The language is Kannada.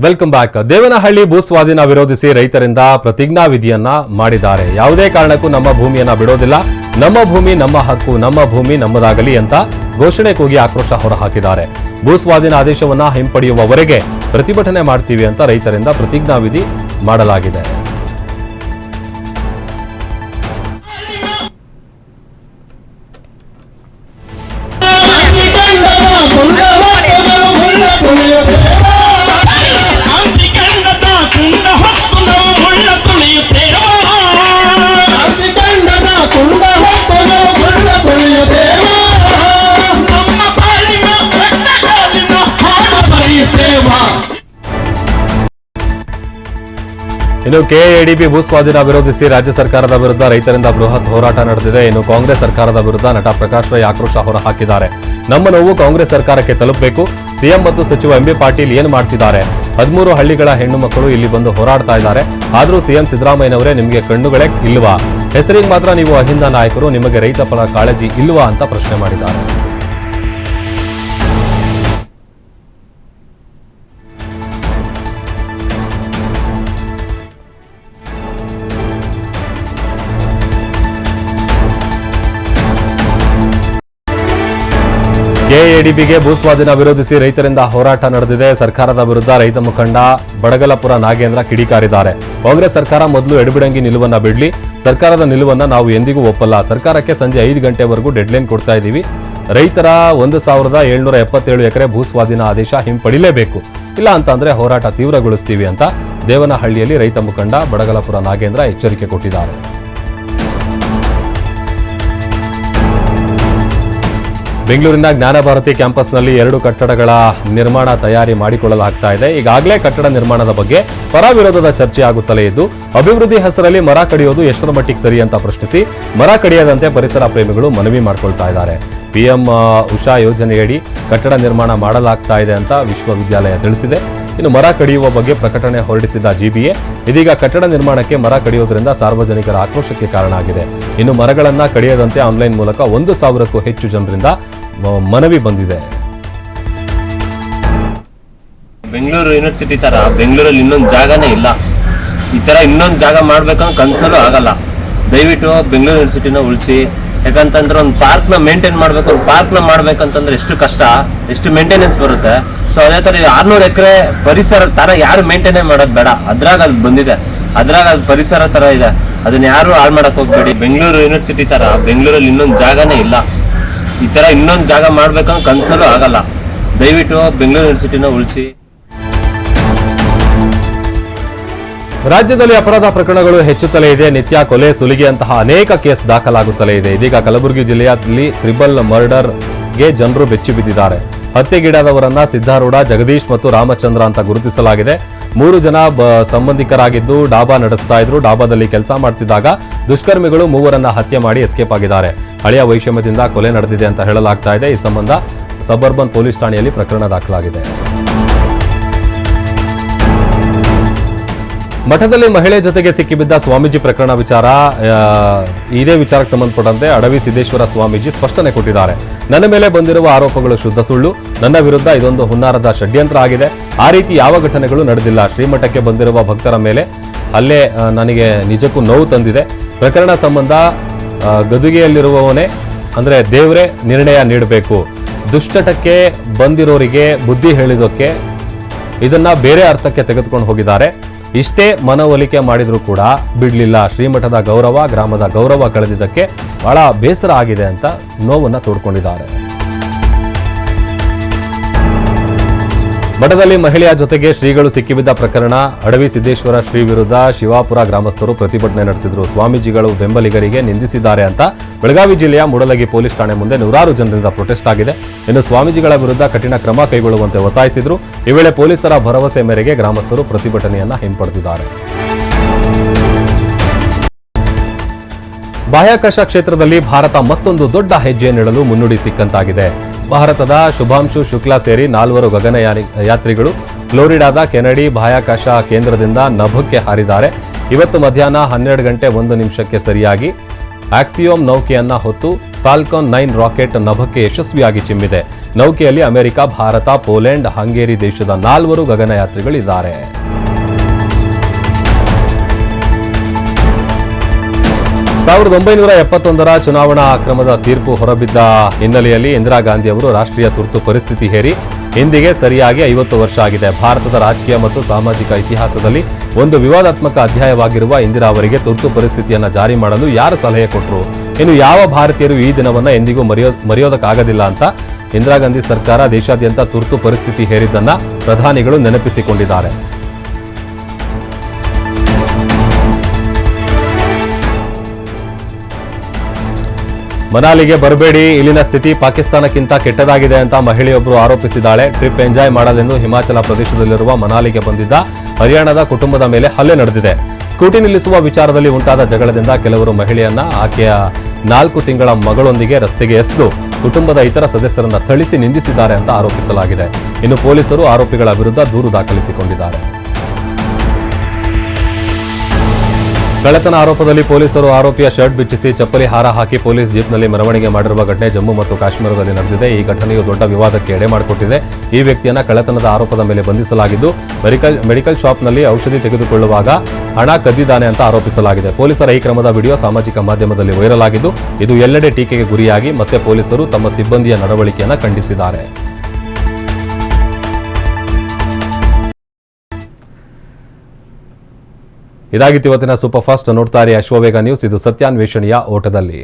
ವೆಲ್ಕಮ್ ಬ್ಯಾಕ್ ದೇವನಹಳ್ಳಿ ಭೂ ಸ್ವಾಧೀನ ವಿರೋಧಿಸಿ ರೈತರಿಂದ ಪ್ರತಿಜ್ಞಾ ವಿಧಿಯನ್ನ ಮಾಡಿದ್ದಾರೆ. ಯಾವುದೇ ಕಾರಣಕ್ಕೂ ನಮ್ಮ ಭೂಮಿಯನ್ನ ಬಿಡೋದಿಲ್ಲ. ನಮ್ಮ ಭೂಮಿ ನಮ್ಮ ಹಕ್ಕು, ನಮ್ಮ ಭೂಮಿ ನಮ್ಮದಾಗಲಿ ಅಂತ ಘೋಷಣೆ ಕೂಗಿ ಆಕ್ರೋಶ ಹೊರಹಾಕಿದ್ದಾರೆ. ಭೂ ಸ್ವಾಧೀನ ಆದೇಶವನ್ನ ಹಿಂಪಡೆಯುವವರೆಗೆ ಪ್ರತಿಭಟನೆ ಮಾಡ್ತೀವಿ ಅಂತ ರೈತರಿಂದ ಪ್ರತಿಜ್ಞಾವಿಧಿ ಮಾಡಲಾಗಿದೆ. ಇನ್ನು ಕೆಎಡಿಬಿ ಭೂ ಸ್ವಾಧೀನ ವಿರೋಧಿಸಿ ರಾಜ್ಯ ಸರ್ಕಾರದ ವಿರುದ್ಧ ರೈತರಿಂದ ಬೃಹತ್ ಹೋರಾಟ ನಡೆದಿದೆ. ಇನ್ನು ಕಾಂಗ್ರೆಸ್ ಸರ್ಕಾರದ ವಿರುದ್ಧ ನಟ ಪ್ರಕಾಶ್ ರೈ ಆಕ್ರೋಶ ಹೊರಹಾಕಿದ್ದಾರೆ. ನಮ್ಮ ನೋವು ಕಾಂಗ್ರೆಸ್ ಸರ್ಕಾರಕ್ಕೆ ತಲುಪಬೇಕು. ಸಿಎಂ ಮತ್ತು ಸಚಿವ ಎಂಬಿ ಪಾಟೀಲ್ ಏನು ಮಾಡ್ತಿದ್ದಾರೆ? ಹದಿಮೂರು ಹಳ್ಳಿಗಳ ಹೆಣ್ಣು ಮಕ್ಕಳು ಇಲ್ಲಿ ಬಂದು ಹೋರಾಡ್ತಾ ಇದ್ದಾರೆ. ಆದರೂ ಸಿಎಂ ಸಿದ್ದರಾಮಯ್ಯನವರೇ ನಿಮಗೆ ಕಣ್ಣುಗಳೇ ಇಲ್ವಾ? ಹೆಸರಿಗೆ ಮಾತ್ರ ನೀವು ಅಹಿಂದ ನಾಯಕರು, ನಿಮಗೆ ರೈತ ಪರ ಕಾಳಜಿ ಇಲ್ವಾ ಅಂತ ಪ್ರಶ್ನೆ ಮಾಡಿದ್ದಾರೆ. ಕೆಎಡಿಬಿಗೆ ಭೂ ಸ್ವಾಧೀನ ವಿರೋಧಿಸಿ ರೈತರಿಂದ ಹೋರಾಟ ನಡೆದಿದೆ. ಸರ್ಕಾರದ ವಿರುದ್ಧ ರೈತ ಮುಖಂಡ ಬಡಗಲಪುರ ನಾಗೇಂದ್ರ ಕಿಡಿಕಾರಿದ್ದಾರೆ. ಕಾಂಗ್ರೆಸ್ ಸರ್ಕಾರ ಮೊದಲು ಎಡಬಿಡಂಗಿ ನಿಲುವನ್ನ ಬಿಡ್ಲಿ. ಸರ್ಕಾರದ ನಿಲುವನ್ನ ನಾವು ಎಂದಿಗೂ ಒಪ್ಪಲ್ಲ. ಸರ್ಕಾರಕ್ಕೆ ಸಂಜೆ ಐದು ಗಂಟೆವರೆಗೂ ಡೆಡ್ಲೈನ್ ಕೊಡ್ತಾ ಇದ್ದೀವಿ. ರೈತರ ಒಂದು ಸಾವಿರದ ಏಳ್ನೂರ ಎಪ್ಪತ್ತೇಳು ಎಕರೆ ಭೂ ಸ್ವಾಧೀನ ಆದೇಶ ಹಿಂಪಡಿಲೇಬೇಕು. ಇಲ್ಲ ಅಂತಂದ್ರೆ ಹೋರಾಟ ತೀವ್ರಗೊಳಿಸ್ತೀವಿ ಅಂತ ದೇವನಹಳ್ಳಿಯಲ್ಲಿ ರೈತ ಮುಖಂಡ ಬಡಗಲಪುರ ನಾಗೇಂದ್ರ ಎಚ್ಚರಿಕೆ ಕೊಟ್ಟಿದ್ದಾರೆ. ಬೆಂಗಳೂರಿನ ಜ್ಞಾನಭಾರತಿ ಕ್ಯಾಂಪಸ್ನಲ್ಲಿ ಎರಡು ಕಟ್ಟಡಗಳ ನಿರ್ಮಾಣ ತಯಾರಿ ಮಾಡಿಕೊಳ್ಳಲಾಗ್ತಾ ಇದೆ. ಈಗಾಗಲೇ ಕಟ್ಟಡ ನಿರ್ಮಾಣದ ಬಗ್ಗೆ ಪರ ವಿರೋಧದ ಚರ್ಚೆ ಆಗುತ್ತಲೇ ಇದ್ದು, ಅಭಿವೃದ್ಧಿ ಹೆಸರಲ್ಲಿ ಮರ ಕಡಿಯೋದು ಎಷ್ಟರ ಮಟ್ಟಿಗೆ ಸರಿ ಅಂತ ಪ್ರಶ್ನಿಸಿ, ಮರ ಕಡಿಯದಂತೆ ಪರಿಸರ ಪ್ರೇಮಿಗಳು ಮನವಿ ಮಾಡಿಕೊಳ್ತಾ ಇದ್ದಾರೆ. ಪಿಎಂ ಉಷಾ ಯೋಜನೆಯಡಿ ಕಟ್ಟಡ ನಿರ್ಮಾಣ ಮಾಡಲಾಗ್ತಾ ಇದೆ ಅಂತ ವಿಶ್ವವಿದ್ಯಾಲಯ ತಿಳಿಸಿದೆ. ಇನ್ನು ಮರ ಕಡಿಯುವ ಬಗ್ಗೆ ಪ್ರಕಟಣೆ ಹೊರಡಿಸಿದ ಜಿಬಿಎ ಇದೀಗ ಕಟ್ಟಡ ನಿರ್ಮಾಣಕ್ಕೆ ಮರ ಕಡಿಯೋದ್ರಿಂದ ಸಾರ್ವಜನಿಕರ ಆಕ್ರೋಶಕ್ಕೆ ಕಾರಣ ಆಗಿದೆ ಇನ್ನು ಮರಗಳನ್ನು ಕಡಿಯದಂತೆ ಆನ್ಲೈನ್ ಮೂಲಕ ಒಂದು ಸಾವಿರಕ್ಕೂ ಹೆಚ್ಚು ಜನರಿಂದ ಮನವಿ ಬಂದಿದೆ. ಬೆಂಗಳೂರು ಯೂನಿವರ್ಸಿಟಿ ತರ, ಬೆಂಗಳೂರಲ್ಲಿ ಇನ್ನೊಂದು ಜಾಗನೇ ಇಲ್ಲ. ಈ ತರ ಇನ್ನೊಂದು ಜಾಗ ಮಾಡ್ಬೇಕಂದ್ರೆ ಕನ್ಸಲ್ಲೂ ಆಗಲ್ಲ. ದಯವಿಟ್ಟು ಬೆಂಗಳೂರು ಯೂನಿವರ್ಸಿಟಿನ ಉಳಿಸಿ, ಯಾಕಂತಂದ್ರೆ ಒಂದು ಪಾರ್ಕ್ನ ಮೇಂಟೈನ್ ಮಾಡ್ಬೇಕು, ಒಂದು ಪಾರ್ಕ್ನ ಮಾಡ್ಬೇಕಂತಂದ್ರೆ ಎಷ್ಟು ಕಷ್ಟ, ಎಷ್ಟು ಮೇಂಟೆನೆನ್ಸ್ ಬರುತ್ತೆ. ಸೊ ಅದೇ ತರ ಆರ್ನೂರು ಎಕರೆ ಪರಿಸರ ತರ ಯಾರು ಮೇಂಟೈನೇ ಮಾಡೋದು ಬೇಡ. ಅದ್ರಾಗ ಅದು ಬಂದಿದೆ. ಅದ್ರಾಗ ಅದು ಪರಿಸರ ತರ ಇದೆ. ಅದನ್ನ ಯಾರು ಹಾಳು ಮಾಡಕ್ ಹೋಗ್ಬೇಡಿ. ಬೆಂಗಳೂರು ಯೂನಿವರ್ಸಿಟಿ ತರ, ಬೆಂಗಳೂರಲ್ಲಿ ಇನ್ನೊಂದು ಜಾಗನೇ ಇಲ್ಲ. ಈ ತರ ಇನ್ನೊಂದು ಜಾಗ ಮಾಡ್ಬೇಕಂದ್ರೆ ಕನ್ಸಲ್ಲೂ ಆಗಲ್ಲ. ದಯವಿಟ್ಟು ಬೆಂಗಳೂರು ಯೂನಿವರ್ಸಿಟಿನ ಉಳಿಸಿ. ರಾಜ್ಯದಲ್ಲಿ ಅಪರಾಧ ಪ್ರಕರಣಗಳು ಹೆಚ್ಚುತ್ತಲೇ ಇದೆ. ನಿತ್ಯ ಕೊಲೆ ಸುಲಿಗೆಯಂತಹ ಅನೇಕ ಕೇಸ್ ದಾಖಲಾಗುತ್ತಲೇ ಇದೆ. ಇದೀಗ ಕಲಬುರಗಿ ಜಿಲ್ಲೆಯಲ್ಲಿ ತ್ರಿಬಲ್ ಮರ್ಡರ್ಗೆ ಜನರು ಬೆಚ್ಚಿ ಬಿದ್ದಿದ್ದಾರೆ. ಹತ್ಯೆಗೀಡಾದವರನ್ನ ಸಿದ್ಧಾರೂಢ, ಜಗದೀಶ್ ಮತ್ತು ರಾಮಚಂದ್ರ ಅಂತ ಗುರುತಿಸಲಾಗಿದೆ. ಮೂರು ಜನ ಸಂಬಂಧಿಕರಾಗಿದ್ದು ಡಾಬಾ ನಡೆಸ್ತಾ ಇದ್ರು. ಡಾಬಾದಲ್ಲಿ ಕೆಲಸ ಮಾಡ್ತಿದ್ದಾಗ ದುಷ್ಕರ್ಮಿಗಳು ಮೂವರನ್ನ ಹತ್ಯೆ ಮಾಡಿ ಎಸ್ಕೇಪ್ ಆಗಿದ್ದಾರೆ. ಹಳೆಯ ವೈಷಮ್ಯದಿಂದ ಕೊಲೆ ನಡೆದಿದೆ ಅಂತ ಹೇಳಲಾಗ್ತಾ ಇದೆ. ಈ ಸಂಬಂಧ ಸಬರ್ಬನ್ ಪೊಲೀಸ್ ಠಾಣೆಯಲ್ಲಿ ಪ್ರಕರಣ ದಾಖಲಾಗಿದೆ. ಮಠದಲ್ಲಿ ಮಹಿಳೆ ಜೊತೆಗೆ ಸಿಕ್ಕಿಬಿದ್ದ ಸ್ವಾಮೀಜಿ ಪ್ರಕರಣ ವಿಚಾರ ಇದೇ ವಿಚಾರಕ್ಕೆ ಸಂಬಂಧಪಟ್ಟಂತೆ ಅಡವಿ ಸಿದ್ದೇಶ್ವರ ಸ್ವಾಮೀಜಿ ಸ್ಪಷ್ಟನೆ ಕೊಟ್ಟಿದ್ದಾರೆ. ನನ್ನ ಮೇಲೆ ಬಂದಿರುವ ಆರೋಪಗಳು ಶುದ್ಧ ಸುಳ್ಳು. ನನ್ನ ವಿರುದ್ಧ ಇದೊಂದು ಹುನ್ನಾರದ ಷಡ್ಯಂತ್ರ ಆಗಿದೆ. ಆ ರೀತಿ ಯಾವ ಘಟನೆಗಳು ನಡೆದಿಲ್ಲ. ಶ್ರೀಮಠಕ್ಕೆ ಬಂದಿರುವ ಭಕ್ತರ ಮೇಲೆ ಅಲ್ಲೇ ನನಗೆ ನಿಜಕ್ಕೂ ನೋವು ತಂದಿದೆ. ಪ್ರಕರಣ ಸಂಬಂಧ ಗದುಗೆಯಲ್ಲಿರುವವನೇ, ಅಂದರೆ ದೇವರೇ ನಿರ್ಣಯ ನೀಡಬೇಕು. ದುಶ್ಚಟಕ್ಕೆ ಬಂದಿರೋರಿಗೆ ಬುದ್ಧಿ ಹೇಳಿದಕ್ಕೆ ಇದನ್ನು ಬೇರೆ ಅರ್ಥಕ್ಕೆ ತೆಗೆದುಕೊಂಡು ಹೋಗಿದ್ದಾರೆ. ಇಷ್ಟೇ ಮನವೊಲಿಕೆ ಮಾಡಿದರೂ ಕೂಡ ಬಿಡಲಿಲ್ಲ. ಶ್ರೀಮಠದ ಗೌರವ, ಗ್ರಾಮದ ಗೌರವ ಕಳೆದಿದ್ದಕ್ಕೆ ಬಹಳ ಬೇಸರ ಆಗಿದೆ ಅಂತ ನೋವನ್ನು ತೋಡ್ಕೊಂಡಿದ್ದಾರೆ. ಮಠದಲ್ಲಿ ಮಹಿಳೆಯ ಜೊತೆಗೆ ಶ್ರೀಗಳು ಸಿಕ್ಕಿಬಿದ್ದ ಪ್ರಕರಣ, ಅಡವಿ ಸಿದ್ದೇಶ್ವರ ಶ್ರೀ ವಿರುದ್ಧ ಶಿವಾಪುರ ಗ್ರಾಮಸ್ಥರು ಪ್ರತಿಭಟನೆ ನಡೆಸಿದರು. ಸ್ವಾಮೀಜಿಗಳು ಬೆಂಬಲಿಗರಿಗೆ ನಿಂದಿಸಿದ್ದಾರೆ ಅಂತ ಬೆಳಗಾವಿ ಜಿಲ್ಲೆಯ ಮೂಡಲಗಿ ಪೊಲೀಸ್ ಠಾಣೆ ಮುಂದೆ ನೂರಾರು ಜನರಿಂದ ಪ್ರೊಟೆಸ್ಟ್ ಆಗಿದೆ. ಇನ್ನು ಸ್ವಾಮೀಜಿಗಳ ವಿರುದ್ಧ ಕಠಿಣ ಕ್ರಮ ಕೈಗೊಳ್ಳುವಂತೆ ಒತ್ತಾಯಿಸಿದ್ರು. ಈ ವೇಳೆ ಪೊಲೀಸರ ಭರವಸೆ ಮೇರೆಗೆ ಗ್ರಾಮಸ್ಥರು ಪ್ರತಿಭಟನೆಯನ್ನ ಹಿಂಪಡೆದಿದ್ದಾರೆ. ಬಾಹ್ಯಾಕಾಶ ಕ್ಷೇತ್ರದಲ್ಲಿ ಭಾರತ ಮತ್ತೊಂದು ದೊಡ್ಡ ಹೆಜ್ಜೆ ನೀಡಲು ಮುನ್ನುಡಿ ಸಿಕ್ಕಂತಾಗಿದೆ. ಭಾರತದ ಶುಭಾಂಶು ಶುಕ್ಲಾ ಸೇರಿ ನಾಲ್ವರು ಗಗನಯಾನಿ ಯಾತ್ರಿಗಳು ಫ್ಲೋರಿಡಾದ ಕೆನಡಿ ಬಾಹ್ಯಾಕಾಶ ಕೇಂದ್ರದಿಂದ ನಭಕ್ಕೆ ಹಾರಿದ್ದಾರೆ. ಇವತ್ತು ಮಧ್ಯಾಹ್ನ ಹನ್ನೆರಡು ಗಂಟೆ ಒಂದು ನಿಮಿಷಕ್ಕೆ ಸರಿಯಾಗಿ ಆಕ್ಸಿಯೋಮ್ ನೌಕೆಯನ್ನ ಹೊತ್ತು ಫಾಲ್ಕಾನ್ ನೈನ್ ರಾಕೆಟ್ ನಭಕ್ಕೆ ಯಶಸ್ವಿಯಾಗಿ ಚಿಮ್ಮಿದೆ. ನೌಕೆಯಲ್ಲಿ ಅಮೆರಿಕ, ಭಾರತ, ಪೋಲೆಂಡ್, ಹಂಗೇರಿ ದೇಶದ ನಾಲ್ವರು ಗಗನಯಾತ್ರಿಗಳಿದ್ದಾರೆ. ಸಾವಿರದ ಒಂಬೈನೂರ ಎಪ್ಪತ್ತೊಂದರ ಚುನಾವಣಾ ಅಕ್ರಮದ ತೀರ್ಪು ಹೊರಬಿದ್ದ ಹಿನ್ನೆಲೆಯಲ್ಲಿ ಇಂದಿರಾ ಗಾಂಧಿ ಅವರು ರಾಷ್ಟ್ರೀಯ ತುರ್ತು ಪರಿಸ್ಥಿತಿ ಹೇರಿ. ಇಂದಿಗೆ ಸರಿಯಾಗಿ ಐವತ್ತು ವರ್ಷ ಆಗಿದೆ. ಭಾರತದ ರಾಜಕೀಯ ಮತ್ತು ಸಾಮಾಜಿಕ ಇತಿಹಾಸದಲ್ಲಿ ಒಂದು ವಿವಾದಾತ್ಮಕ ಅಧ್ಯಾಯವಾಗಿರುವ ಇಂದಿರಾ ಅವರಿಗೆ ತುರ್ತು ಪರಿಸ್ಥಿತಿಯನ್ನು ಜಾರಿ ಮಾಡಲು ಯಾರು ಸಲಹೆ ಕೊಟ್ಟರು ಇನ್ನು ಯಾವ ಭಾರತೀಯರು ಈ ದಿನವನ್ನು ಎಂದಿಗೂ ಮರೆಯೋ, ಮರೆಯೋದಕ್ಕಾಗದಿಲ್ಲ ಅಂತ ಇಂದಿರಾ ಗಾಂಧಿ ಸರ್ಕಾರ ದೇಶಾದ್ಯಂತ ತುರ್ತು ಪರಿಸ್ಥಿತಿ ಹೇರಿದ್ದನ್ನು ಪ್ರಧಾನಿಗಳು ನೆನಪಿಸಿಕೊಂಡಿದ್ದಾರೆ. ಮನಾಲಿಗೆ ಬರಬೇಡಿ. ಇಲ್ಲಿನ ಸ್ಥಿತಿ ಪಾಕಿಸ್ತಾನಕ್ಕಿಂತ ಕೆಟ್ಟದಾಗಿದೆ ಅಂತ ಮಹಿಳೆಯೊಬ್ಬರು ಆರೋಪಿಸಿದ್ದಾಳೆ. ಟ್ರಿಪ್ ಎಂಜಾಯ್ ಮಾಡಲೆಂದು ಹಿಮಾಚಲ ಪ್ರದೇಶದಲ್ಲಿರುವ ಮನಾಲಿಗೆ ಬಂದಿದ್ದ ಹರಿಯಾಣದ ಕುಟುಂಬದ ಮೇಲೆ ಹಲ್ಲೆ ನಡೆದಿದೆ. ಸ್ಕೂಟಿ ನಿಲ್ಲಿಸುವ ವಿಚಾರದಲ್ಲಿ ಉಂಟಾದ ಜಗಳದಿಂದ ಕೆಲವರು ಮಹಿಳೆಯನ್ನ ಆಕೆಯ ನಾಲ್ಕು ತಿಂಗಳ ಮಗಳೊಂದಿಗೆ ರಸ್ತೆಗೆ ಎಸೆದು ಕುಟುಂಬದ ಇತರ ಸದಸ್ಯರನ್ನ ಥಳಿಸಿ ನಿಂದಿಸಿದ್ದಾರೆ ಅಂತ ಆರೋಪಿಸಲಾಗಿದೆ. ಇನ್ನು ಪೊಲೀಸರು ಆರೋಪಿಗಳ ವಿರುದ್ಧ ದೂರು ದಾಖಲಿಸಿಕೊಂಡಿದ್ದಾರೆ. ಕಳ್ಳತನ ಆರೋಪದಲ್ಲಿ ಪೊಲೀಸರು ಆರೋಪಿಯ ಶರ್ಟ್ ಬಿಚ್ಚಿಸಿ ಚಪ್ಪಲಿ ಹಾರ ಹಾಕಿ ಪೊಲೀಸ್ ಜೀಪ್ನಲ್ಲಿ ಮೆರವಣಿಗೆ ಮಾಡಿರುವ ಘಟನೆ ಜಮ್ಮು ಮತ್ತು ಕಾಶ್ಮೀರದಲ್ಲಿ ನಡೆದಿದೆ. ಈ ಘಟನೆಯು ದೊಡ್ಡ ವಿವಾದಕ್ಕೆ ಎಡೆ ಮಾಡಿಕೊಟ್ಟಿದೆ. ಈ ವ್ಯಕ್ತಿಯನ್ನು ಕಳ್ಳತನದ ಆರೋಪದ ಮೇಲೆ ಬಂಧಿಸಲಾಗಿದ್ದು, ಮೆಡಿಕಲ್ ಮೆಡಿಕಲ್ ಶಾಪ್ನಲ್ಲಿ ಔಷಧಿ ತೆಗೆದುಕೊಳ್ಳುವಾಗ ಹಣ ಕದ್ದಿದ್ದಾನೆ ಅಂತ ಆರೋಪಿಸಲಾಗಿದೆ. ಪೊಲೀಸರ ಈ ಕ್ರಮದ ವಿಡಿಯೋ ಸಾಮಾಜಿಕ ಮಾಧ್ಯಮದಲ್ಲಿ ವೈರಲ್ ಆಗಿದ್ದು, ಇದು ಎಲ್ಲೆಡೆ ಟೀಕೆಗೆ ಗುರಿಯಾಗಿ ಮತ್ತೆ ಪೊಲೀಸರು ತಮ್ಮ ಸಿಬ್ಬಂದಿಯ ನಡವಳಿಕೆಯನ್ನು ಖಂಡಿಸಿದ್ದಾರೆ. ಇದಾಗಿತ್ತು ಇವತ್ತಿನ ಸೂಪರ್ ಫಾಸ್ಟ್ ನೋಡ್ತಾರೆ ಅಶ್ವವೇಗ ನ್ಯೂಸ್ ಇದು ಸತ್ಯಾನ್ವೇಷಣೆಯ ಓಟದಲ್ಲಿ.